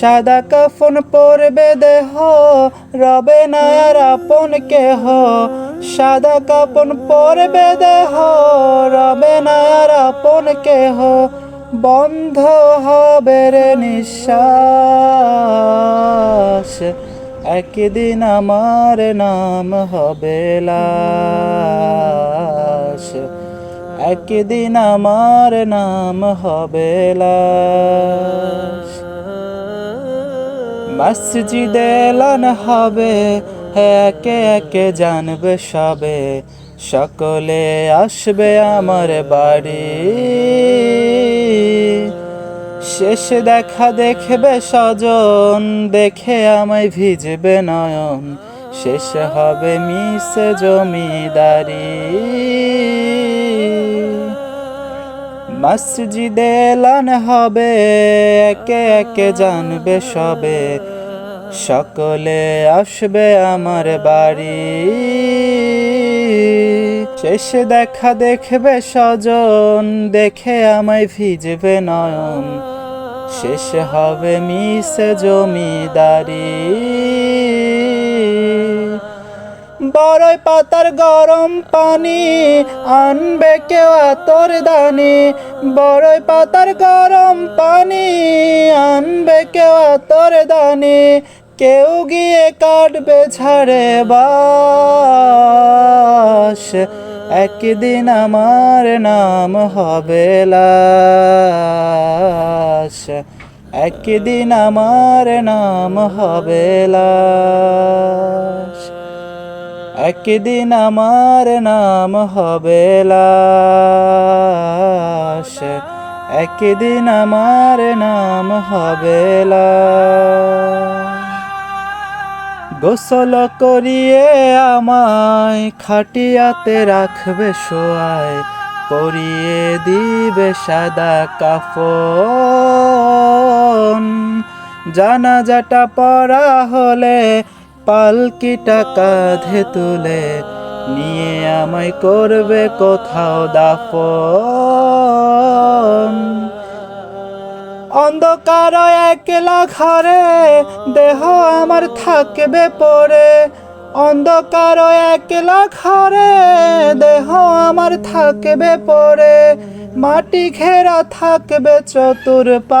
সাদা কাফন পরবে দেহ, রবে না আর আপন কেহ। সাদা কাফন পরবে দেহ, রবে না আর আপন কেহ। বন্ধ হবে রে নিঃশ্বাস, একদিন আমার নাম হবে লাশ। একদিন আমার নাম হবে লাশ। মসজিদে এলান হবে, একে একে জানবে সবে। সকলে আসবে আমার বাড়ি। শেষ দেখা দেখবে স্বজন, দেখে আমায় ভিজবে নয়ন। শেষ হবে মিশে জমিদারি। মসজিদে এলান হবে, একে একে জানবে সবে। সকলে আসবে আমার বাড়ি। শেষে দেখা দেখবে স্বজন, দেখে আমায় ভিজবে নয়ন। শেষ হবে মিশে জমিদারি। বড়ই পাতার গরম পানি, আনবে কেউ আতর দানি। বড়ই পাতার গরম পানি, আনবে কেউ আতর দানি। কেউ গিয়ে কাটবে ঝাড়ে বাস। একদিন আমার নাম হবে লাশ। একদিন আমার নাম হবে লাশ। একদিন আমার নাম হবে লাশ। একদিন আমার নাম হবে গোসল করিয়ে আমায় খাটিয়াতে রাখবে শোয়ায়, পরিয়ে দিবে সাদা কাফন। জানাজাটা পড়া হলে পালকিটা কাঁধে তুলে নিয়ে আমায় করবে কোথাও দাফন। অন্ধকার একলা ঘরে দেহ আমার থাকবে পড়ে অন্ধকার একলা ঘরে দেহ আমার থাকবে পড়ে মাটি ঘেরা থাকবে চতুর পাশ।